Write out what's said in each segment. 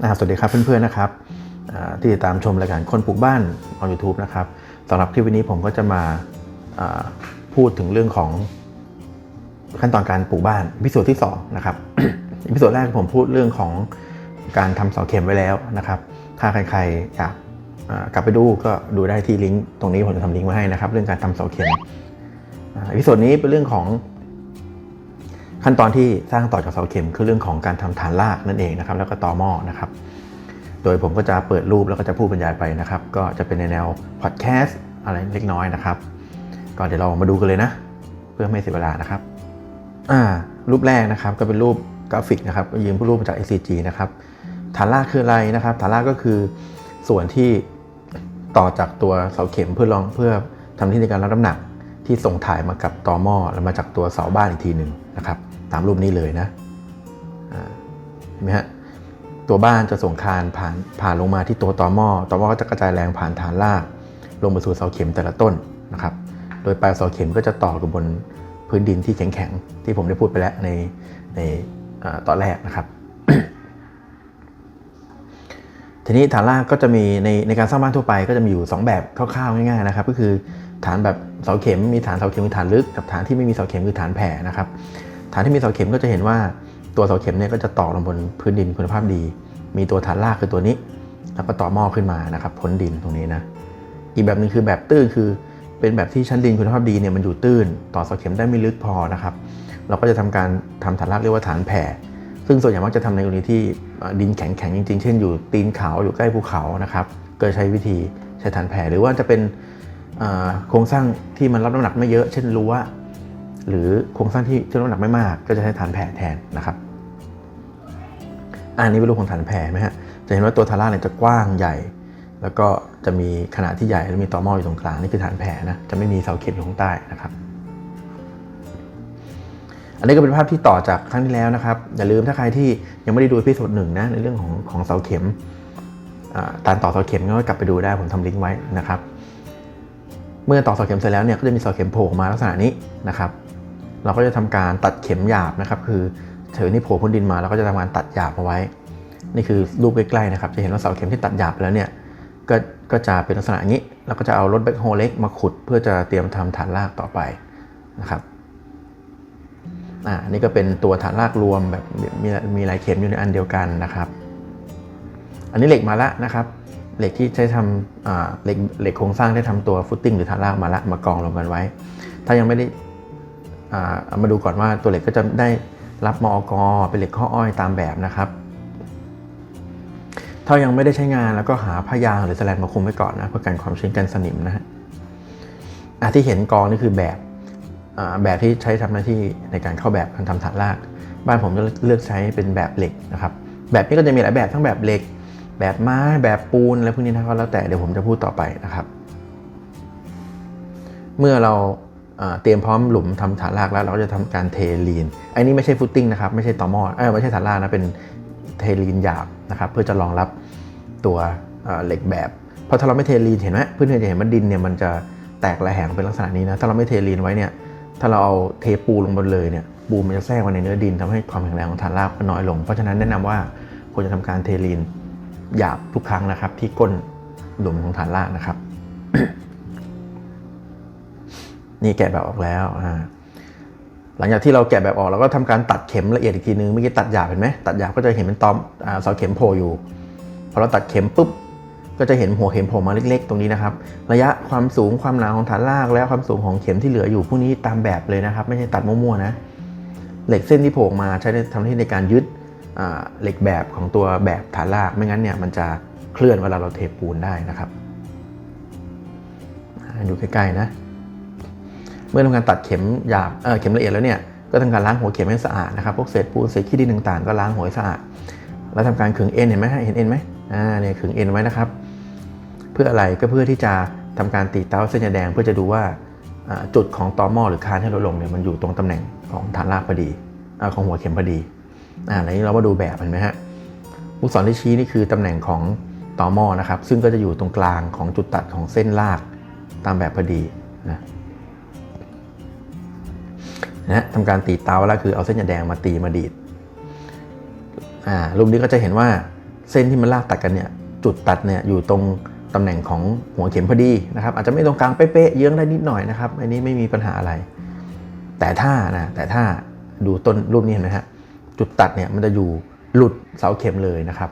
สวัสดีครับเพื่อนๆนะครับที่ติดตามชมรายการคนปลูกบ้านบน YouTube นะครับสำหรับคลิปวันนี้ผมก็จะมาพูดถึงเรื่องของขั้นตอนการปลูกบ้านพิสูจน์ที่2นะครับพิสูจน์แรกผมพูดเรื่องของการทำเสาเข็มไว้แล้วนะครับ ถ้าใครๆอยากกลับไปดูก็ดูได้ที่ลิงก์ตรงนี้ผมจะทำลิงก์ไว้ให้นะครับ เรื่องการทำเสาเข็มอ่าพิสูจน์นี้เป็นเรื่องของ ขั้นตอนที่สร้างต่อจากเสาเข็มคือเรื่องของการทำฐานรากนั่นเองนะครับ แล้วก็ต่อหม้อนะครับ โดยผมก็จะเปิดรูปแล้วก็จะพูดบรรยายไปนะครับ ก็จะเป็นในแนวพอดแคสต์อะไรเล็กน้อยนะครับ ก็เดี๋ยวเรามาดูกันเลยนะ เพื่อไม่เสียเวลานะครับ อ่า รูปแรกนะครับ ก็เป็นรูปกราฟิกนะครับยืมรูปมาจาก SCG นะครับฐานรากคืออะไรนะครับ ฐานรากก็คือส่วนที่ต่อจากตัวเสาเข็มเพื่อรองเพื่อทำที่ในการรับน้ำหนักที่ส่งถ่ายมากับตอหม้อแล้วมาจากตัวเสาบ้านอีกทีหนึ่งนะครับ ตามรูปนี้เลยนะเห็นไหมฮะตัวบ้านจะส่งคานผ่านผ่านลงมาที่ตัวตอหม้อตอหม้อก็จะกระจายแรงผ่านฐานรากลงมาสู่เสาเข็มแต่ละต้นนะครับ โดยปลายเสาเข็มก็จะต่อกับบนพื้นดินที่แข็งๆที่ผมได้พูดไปแล้วในในอตอนแรกนะครับ ทีนี้ฐานรากก็จะมีในในการสร้างบ้านทั่วไปก็จะมีอยู่ 2 แบบคร่าวๆง่ายๆนะครับ ก็คือฐานแบบเสาเข็มมีฐานเสาเข็มคือฐานลึกกับฐานที่ไม่มีเสาเข็มคือฐานแผ่นะครับ ฐานที่มีเสาเข็มก็จะเห็นว่าตัวเสาเข็มเนี่ยก็จะต่อลงบนพื้นดินคุณภาพดี มีตัวฐานรากคือตัวนี้ แล้วก็ต่อหม้อขึ้นมานะครับพ้นดินตรงนี้นะอีกแบบหนึ่งคือแบบตื้นคือเป็นแบบที่ชั้นดินคุณภาพดีเนี่ยมันอยู่ตื้น ต่อเสาเข็มได้ไม่ลึกพอนะครับ เราก็จะทำการทำฐานรากเรียกว่าฐานแผ่ ซึ่งส่วนใหญ่มักจะทำในกรณีที่ดินแข็งๆจริง ๆ เช่นอยู่ตีนเขาอยู่ใกล้ภูเขานะครับก็ใช้วิธีใช้ฐานแผ่หรือว่าจะเป็นโครงสร้างที่มันรับน้ำหนักไม่เยอะ เช่นรั้ว หรือโครงสร้างที่ที่รับน้ำหนักไม่มาก ก็จะใช้ฐานแผ่แทนนะครับอันนี้เป็นรูปของฐานแผ่ไหมฮะจะเห็นว่าตัวทาร่าเนี่ยจะกว้างใหญ่ แล้วก็จะมีขนาดที่ใหญ่แล้วมีตอหม้ออยู่ตรงกลางนี่คือฐานแผ่นะจะไม่มีเสาเข็มอยู่ข้างใต้นะครับ อันนี้ก็เป็นภาพที่ต่อจากครั้งที่แล้วนะครับอย่าลืมถ้าใครที่ยังไม่ได้ดูพิโซดหนึ่งนะในเรื่องของของเสาเข็มอ่าการต่อเสาเข็มก็กลับไปดูได้ผมทำลิงก์ไว้นะครับ เมื่อต่อเสาเข็มเสร็จแล้วเนี่ยก็จะมีเสาเข็มโผล่ออกมาลักษณะนี้นะครับ เราก็จะทำการตัดเข็มหยาบนะครับคือเธอนี่โผล่พ้นดินมาเราก็จะทำการตัดหยาบเอาไว้ นี่คือรูปใกล้ๆนะครับจะเห็นว่าเสาเข็มที่ตัดหยาบแล้วเนี่ยก็ก็จะเป็นลักษณะนี้เราก็จะเอารถแบ็คโฮเล็กมาขุด เพื่อจะเตรียมทำฐานรากต่อไปนะครับอ่านี่ก็เป็นตัวฐานรากรวมแบบมีมีหลายเข็มอยู่ในอันเดียวกันนะครับ อันนี้เหล็กมาแล้วนะครับเหล็กที่ใช้ทำเหล็กเหล็กโครงสร้างได้ทำตัวฟุตติ้งหรือฐานรากมาละมากองรวมกันไว้ ถ้ายังไม่ได้ มาดูก่อนว่าตัวเหล็กก็จะได้รับมอกเป็นเหล็กข้ออ้อยตามแบบนะครับ ถ้ายังไม่ได้ใช้งานแล้วก็หาผ้ายางหรือแสแลนมาคุมไว้ก่อนนะเพื่อกันความชื้นกันสนิมนะฮะที่เห็นกองนี่คือแบบแบบที่ใช้ทำหน้าที่ในการเข้าแบบการทำฐานราก บ้านผมจะเลือกใช้เป็นแบบเหล็กนะครับ แบบนี้ก็จะมีหลายแบบทั้งแบบเหล็ก แบบไม้แบบปูนอะไรพวกนี้นะครับแล้วแต่เดี๋ยวผมจะพูดต่อไปนะครับ เมื่อเรา เตรียมพร้อมหลุมทำฐานรากแล้วเราก็จะทำการเทลีนไอ้นี่ไม่ใช่ฟุตติ้งนะครับไม่ใช่ตอหมอเอไม่ใช่ฐานรากนะเป็นเทลีนหยาบนะครับเพื่อจะรองรับตัวเหล็กแบบพราะถ้าเราไม่เทลีนเห็นไหมเพื่อนๆจะเห็นว่าดินเนี่ยมันจะแตกระแหงเป็นลักษณะนี้นะถ้าเราไม่เทลีนไว้เนี่ยถ้าเราเอาเทปูลงบนเลยเนี่ยปูมันจะแทรกมาในเนื้อดินทำให้ความแข็งแรงของฐานรากน้อยลง เพราะฉะนั้นแนะนำว่าควรจะทำการเทลีนหยาบทุกครั้งนะครับ ที่ก้นหลุมของฐานรากนะครับ นี่แกะแบบออกแล้วอ่าหลังจากที่เราแกะแบบออกเราก็ทำการตัดเข็มละเอียดอีกทีนึงเมื่อกี้ตัดหยาบเห็นไหมตัดหยาบก็จะเห็นเป็นตอมเสาเข็มโผล่อยู่พอเราตัดเข็มปุ๊บก็จะเห็นหัวเข็มโผล่มาเล็ก ๆ ตรงนี้นะครับ ระยะความสูงความหนาของฐานราก และความสูงของเข็มที่เหลืออยู่พวกนี้ตามแบบเลยนะครับ ไม่ใช่ตัดมั่วๆนะ เหล็กเส้นที่โผล่มาใช้ในทำหน้าที่ในการยึดเหล็กแบบของตัวแบบฐานรากไม่งั้นเนี่ยมันจะเคลื่อนเวลาเราเทปูนได้นะครับอ่าดูใกล้ๆนะ เมื่อทำการตัดเข็มหยาบเเข็มละเอียดแล้วเนี่ยก็ทำการล้างหัวเข็มให้สะอาดนะครับพวกเศษปูนเศษขี้ดินต่างๆ ก็ล้างหัวให้สะอาดแล้วทำการขึงเอ็นเห็นไหมฮะเห็นเอ็นไหมอ่าเนี่ยขึงเอ็นไว้นะครับ เพื่ออะไรก็เพื่อที่จะทำการตีเต้าเส้นยาแดงเพื่อจะดูว่าจุดของตอหม้อหรือคานที่ลดลงเนี่ยมันอยู่ตรงตำแหน่งของฐานรากพอดีอาของหัวเข็มพอดีอ่าแล้วนี้เรามาดูแบบเห็นไหมฮะลูกศรที่ชี้นี่คือตำแหน่งของตอหม้อนะครับ ซึ่งก็จะอยู่ตรงกลางของจุดตัดของเส้นรากตามแบบพอดีนะ นะทำการตีเตาแล้วคือเอาเส้นยาแดงมาตีมาดีดอ่ารูปนี้ก็จะเห็นว่าเส้นที่มันลากตัดกันเนี่ยจุดตัดเนี่ยอยู่ตรงตำแหน่งของหัวเข็มพอดีนะครับ อาจจะไม่ตรงกลางเป๊ะๆเยื้องได้นิดหน่อยนะครับ อันนี้ไม่มีปัญหาอะไร แต่ถ้านะแต่ถ้าดูต้นรูปนี้เห็นไหมฮะจุดตัดเนี่ยมันจะอยู่หลุดเสาเข็มเลยนะครับ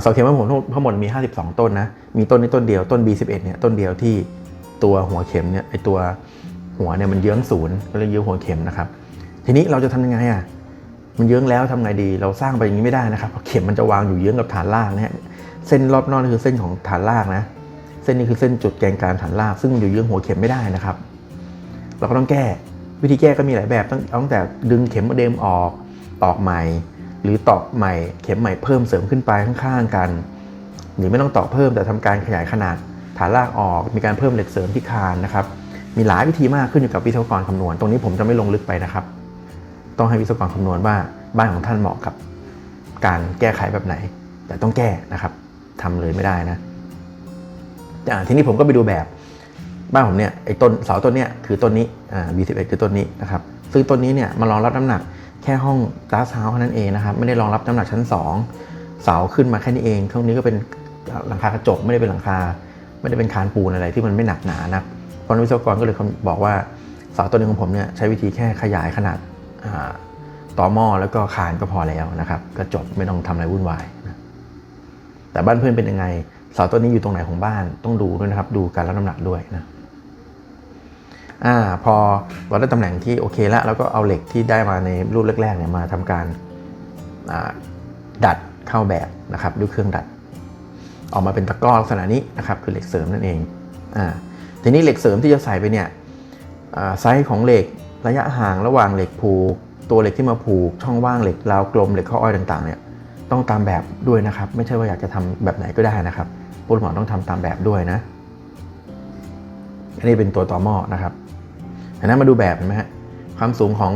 เสาเข็มของผมทั้งหมดมี 52 ต้นนะ มีต้นนี้ต้นเดียวต้น B11 เนี่ยต้นเดียวที่ตัวหัวเข็มเนี่ยไอตัว หัวเนี่ยมันเยื้องศูนย์ก็เลยเยื้อหัวเข็มนะครับ ทีนี้เราจะทำยังไงอะมันเยื้องแล้วทำไงดี เราสร้างไปอย่างนี้ไม่ได้นะครับเพราะเข็มมันจะวางอยู่เยื้องกับฐานล่างนะฮะเส้นรอบนอกนี่คือเส้นของฐานล่างนะ เส้นนี้คือเส้นจุดแกนกลางฐานล่างซึ่งมันอยู่เยื้องหัวเข็มไม่ได้นะครับ เราก็ต้องแก้วิธีแก้ก็มีหลายแบบตั้งตั้งแต่ดึงเข็มเดิมออกตอกใหม่ หรือตอกใหม่เข็มใหม่เพิ่มเสริมขึ้นไปข้างๆกัน หรือไม่ต้องตอกเพิ่มแต่ทำการขยายขนาดฐานล่างออก มีการเพิ่มเหล็กเสริมที่คานนะครับ มีหลายวิธีมากขึ้นอยู่กับวิศวกรคำนวณ ตรงนี้ผมจะไม่ลงลึกไปนะครับ ต้องให้วิศวกรคำนวณว่าบ้านของท่านเหมาะกับ การแก้ไขแบบไหน แต่ต้องแก้นะครับทำเลยไม่ได้นะทีนี้ผมก็ไปดูแบบบ้านผมเนี่ยไอ้ต้นเสาต้นเนี้ยคือต้นนี้อ่า B11 คือต้นนี้นะครับซึ่งต้นนี้เนี่ยมารองรับน้ำหนักแค่ห้องก a าสเฮาเท่านั้นเองนะครับไม่ได้รองรับน้ำหนักชั้น 2 เสาขึ้นมาแค่นี้เองข้างนี้ก็เป็นหลังคากระจกไม่ได้เป็นหลังคา ไม่ได้เป็นคานปูนอะไรที่มันไม่หนักหนานะ เพราะนักวิศวกรก็เลยบอกว่าเสาต้นนี้ของผมเนี่ยใช้วิธีแค่ขยายขนาดาต่อหม้อแล้วก็คานก็พอแล้วนะครับ ก็จบไม่ต้องทำอะไรวุ่นวายนะแต่บ้านเพื่อนเป็นยังไงเสาต้นนี้อยู่ตรงไหนของบ้านต้องดูด้วยนะครับ ดูการรับน้ำหนักด้วยนะอ่าพอเราได้ตำแหน่งที่โอเคแล้วเราก็เอาเหล็กที่ได้มาในรูปแรกๆเนี่ยมาทำการดัดเข้าแบบนะครับด้วยเครื่องดัด ออกมาเป็นตะกร้อลักษณะนี้นะครับ คือเหล็กเสริมนั่นเองอ่า ทีนี้เหล็กเสริมที่จะใส่ไปเนี่ยไซส์ของเหล็กระยะห่างระหว่างเหล็กผูก ตัวเหล็กที่มาผูก ช่องว่างเหล็กราวกลมเหล็กข้ออ้อยต่างๆเนี่ยต้องตามแบบด้วยนะครับ ไม่ใช่ว่าอยากจะทำแบบไหนก็ได้นะครับผู้รับเหมาต้องทำตามแบบด้วยนะ อันนี้เป็นตัวต่อหม้อนะครับอันนั้นมาดูแบบเห็นไหมฮะความสูงของ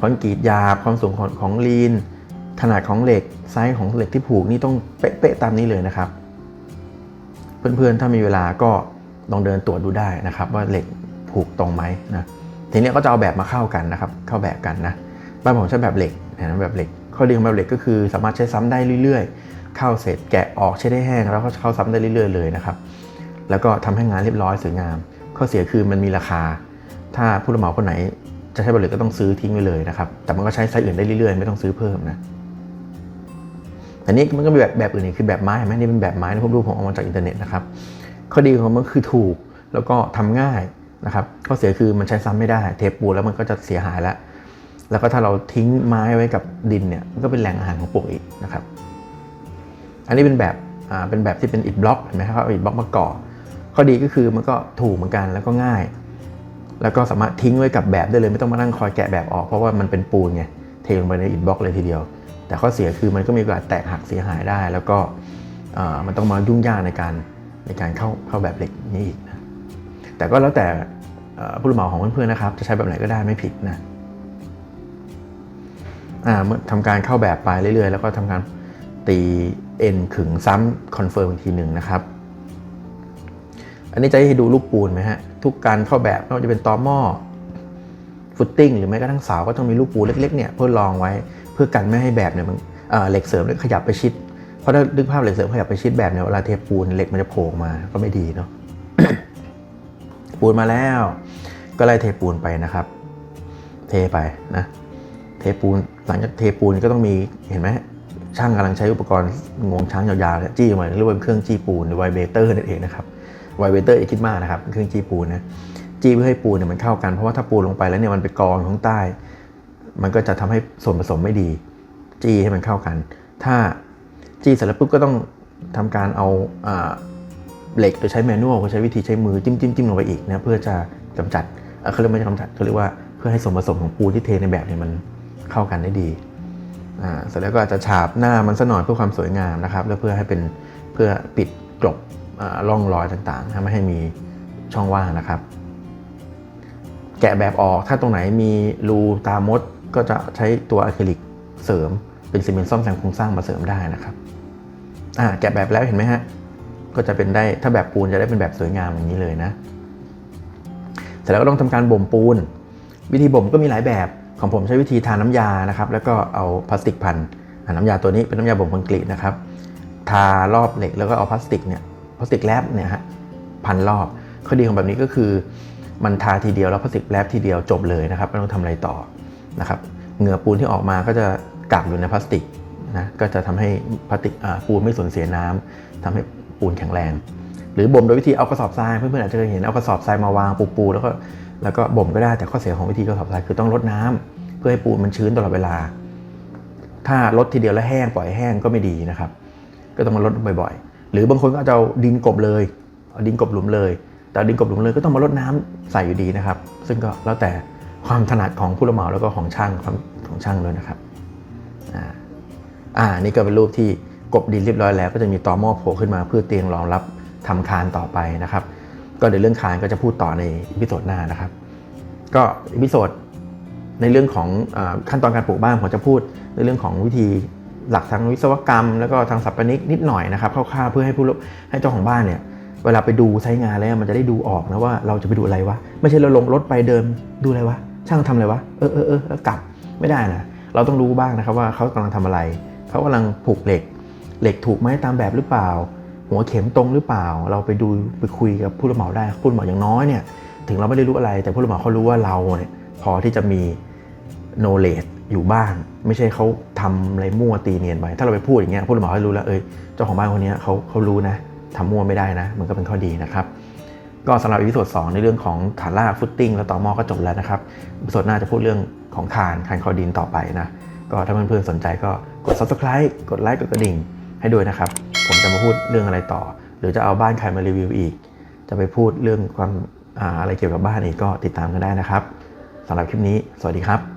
คอนกรีตยาบความสูงของของลีน ขนาดของเหล็กไซส์ของเหล็กที่ผูกนี่ต้องเป๊ะๆตามนี้เลยนะครับ เพื่อนๆถ้ามีเวลาก็ ลองเดินตรวจดูได้นะครับ ว่าเหล็กผูกตรงไหมนะทีนี้ก็จะเอาแบบมาเข้ากันนะครับ เข้าแบบกันนะบ้านผมใช้แบบเหล็กนะแบบเหล็กข้อดีของแบบเหล็กก็คือสามารถใช้ซ้ำได้เรื่อยๆ เข้าเสร็จแกะออกใช้ได้แห้งแล้วก็เข้าซ้ำได้เรื่อยๆเลยนะครับ แล้วก็ทำให้งานเรียบร้อยสวยงาม ข้อเสียคือมันมีราคา ถ้าผู้รับเหมาคนไหนจะใช้แบบเหล็กก็ต้องซื้อทิ้งไว้เลยนะครับ แต่มันก็ใช้ไซส์อื่นได้เรื่อยๆ ไม่ต้องซื้อเพิ่มนะอันนี้มันก็มีแบบแบบอื่นอีกคือแบบไม้เห็นไหมนี่เป็นแบบไม้นะผมดูผมเอามาจากอินเทอร์เน็ตนะครับ ข้อดีของมันคือถูกแล้วก็ทำง่ายนะครับข้อเสียคือมันใช้ซ้ำไม่ได้ เทปปูแล้วมันก็จะเสียหายแล้วแล้วก็ถ้าเราทิ้งไม้ไว้กับดินเนี่ยก็เป็นแหล่งอาหารของปวกอีกนะครับ อันนี้เป็นแบบอ่าเป็นแบบที่เป็นอิฐบล็อกเห็นไหมครับเอาอิฐบล็อกมาก่อ ข้อดีก็คือมันก็ถูกเหมือนกันแล้วก็ง่าย แล้วก็สามารถทิ้งไว้กับแบบได้เลยไม่ต้องมานั่งคอยแกะแบบออกเพราะว่ามันเป็นปูนไงเทลงไปในอิฐบล็อกเลยทีเดียว แต่ข้อเสียคือมันก็มีโอกาสแตกหักเสียหายได้ แล้วก็มันต้องมายุ่งยากในการ ในการเข้าเข้าแบบเหล็กนี้อีกนะแต่ก็แล้วแต่ผู้รับเหมาของเพื่อนๆนะครับ จะใช้แบบไหนก็ได้ไม่ผิดนะอ่าเมื่อทำการเข้าแบบไปเรื่อยๆ แล้วก็ทำการตีเอ็นขึงซ้ำคอนเฟิร์มอีกทีหนึ่งนะครับ อันนี้จะให้ดูลูกปูนไหมฮะ ทุกการเข้าแบบไม่ว่าจะเป็นตอหม้อฟุตติ้งหรือแม้กระทั่งเสาก็ต้องมีลูกปูนเล็กๆเนี่ยเพื่อรองไว้เพื่อกันไม่ให้แบบเนี่ยมันเหล็กเสริมเนี่ยขยับไปชิด ราะถ้าดึกภาพเหล็กเสริมขยับไปชิดแบบเนี่ยเวลาเทปูนเหล็กมันจะโผล่ออกมาก็ไม่ดีเนาะปูนมาแล้ว ก็ไล่เทปูนไปนะครับ เทไปนะ เทปูนหลังจากเทปูนก็ต้องมีเห็นไหมช่างกำลังใช้อุปกรณ์งวงช้างยาวๆเนี่ยจี้มาเรียกว่าเครื่องจี้ปูนหรือไวเบเตอร์นั่นเองนะครับไวเบเตอร์อย่าคิดมากนะครับเครื่องจี้ปูนนะจี้เพื่อให้ปูนเนี่ยมันเข้ากันเพราะว่าถ้าปูนลงไปแล้วเนี่ยมันไปกองข้างใต้ มันก็จะทำให้ส่วนผสมไม่ดี จี้ให้มันเข้ากัน ถ้า จี้เสร็จแล้วปุ๊บก็ต้องทำการเอาเหล็กโดยใช้แมนนวลก็ใช้วิธีใช้มือจิ้มจิ้มจิ้มลงไปอีกนะเพื่อจะกำจัดเขาเรียกไม่ใช่กำจัดเขาเรียกว่าเพื่อให้ส่วนผสมของปูนที่เทในแบบเนี่ยมันเข้ากันได้ดีอ่าเสร็จแล้วก็อาจจะฉาบหน้ามันสัหน่อยเพื่อความสวยงามนะครับ แล้วเพื่อให้เป็นเพื่อปิดกลบอ่าร่องรอยต่างๆไม่ให้มีช่องว่างนะครับ แกะแบบออกถ้าตรงไหนมีรูตามดก็จะใช้ตัวอะคริลิกเสริม เป็นซีเมนต์ซ่อมแซมโครงสร้างมาเสริมได้นะครับอ่าแกะแบบแล้วเห็นไหมฮะก็จะเป็นได้ถ้าแบบปูนจะได้เป็นแบบสวยงามอย่างนี้เลยนะเสร็จแล้วก็ต้องทำการบ่มปูน วิธีบ่มก็มีหลายแบบของผมใช้วิธีทาน้ำยานะครับ แล้วก็เอาพลาสติกพันอ่าน้ำยาตัวนี้เป็นน้ำยาบ่มคอนกรีตนะครับทารอบเหล็กแล้วก็เอาพลาสติกเนี่ยพลาสติกแรปเนี่ยฮะพันรอบข้อดีของแบบนี้ก็คือ มันทาทีเดียวแล้วพลาสติกแรปทีเดียวจบเลยนะครับไม่ต้องทำอะไรต่อนะครับเหงื่อปูนที่ออกมาก็จะ กักอยู่ในพลาสติกนะก็จะทำให้พลาสติกปูนไม่สูญเสียน้ำทำให้ปูนแข็งแรง หรือบ่มโดยวิธีเอากระสอบทรายเพื่อนๆอาจจะเคยเห็นเอากระสอบทรายมาวางปูปูแล้วก็แล้วก็บ่มก็ได้แต่ข้อเสียของวิธีกระสอบทรายคือต้องลดน้ำเพื่อให้ปูนมันชื้นตลอดเวลา ถ้าลดทีเดียวแล้วแห้งปล่อยแห้งก็ไม่ดีนะครับ ก็ต้องมาลดบ่อยๆ หรือบางคนก็จะเอาดินกบเลยเอาดินกบหลุมเลย แต่ดินกบหลุมเลยก็ต้องมาลดน้ำใส่อยู่ดีนะครับ ซึ่งก็แล้วแต่ความถนัดของผู้รับเหมาแล้วก็ของช่างของช่างด้วยนะครับ อ่าอ่านี่ก็เป็นรูปที่กบดินเรียบร้อยแล้ว ก็จะมีตอหม้อโผล่ขึ้นมาเพื่อเตียมรองรับทำคานต่อไปนะครับ ก็เดี๋ยวเรื่องคานก็จะพูดต่อในอีพิโซดหน้านะครับ ก็อีพิโซดในเรื่องของอขั้นตอนการปลูกบ้านผมจะพูดในเรื่องของวิธีหลักทางวิศวกรรม แล้วก็ทางสถาปนิกนิดหน่อยนะครับคร่าวๆเพื่อให้ผู้ให้เจ้าของบ้านเนี่ยเวลาไปดูใช้งานแล้วมันจะได้ดูออกนะว่าเราจะไปดูอะไรวะไม่ใช่เราลงรถไปเดินดูอะไรวะช่างทำอะไรวะเออเออเออแล้วกลับไม่ได้นะ เราต้องรู้บ้างนะครับว่าเขากำลังทำอะไร เขากำลังผูกเหล็ก เหล็กถูกไหมตามแบบหรือเปล่า หัวเข็มตรงหรือเปล่า เราไปดูไปคุยกับผู้รับเหมาได้ผู้รับเหมาอย่างน้อยเนี่ยถึงเราไม่ได้รู้อะไร แต่ผู้รับเหมาเขารู้ว่าเราเนี่ยพอที่จะมี knowledge อยู่บ้าง ไม่ใช่เขาทำอะไรมั่วตีเนียนไป ถ้าเราไปพูดอย่างเงี้ยผู้รับเหมาเขารู้แล้วเอ้ยเจ้าของบ้านคนนี้เขาเขารู้นะทำมั่วไม่ได้นะ มันก็เป็นข้อดีนะครับ ก็สำหรับอีพิโซด2ในเรื่องของฐานรากฟุตติ้งและต่อหม้อก็จบแล้วนะครับอีพิโซดหน้าจะพูดเรื่องของคานคานคอดินต่อไปนะ ก็ถ้าเพื่อนๆสนใจก็กด subscribe กดไลค์กดกระดิ่งให้ด้วยนะครับ ผมจะมาพูดเรื่องอะไรต่อ หรือจะเอาบ้านใครมารีวิวอีก จะไปพูดเรื่องความอาอะไรเกี่ยวกับบ้านอีกก็ติดตามกันได้นะครับสำหรับคลิปนี้ สวัสดีครับ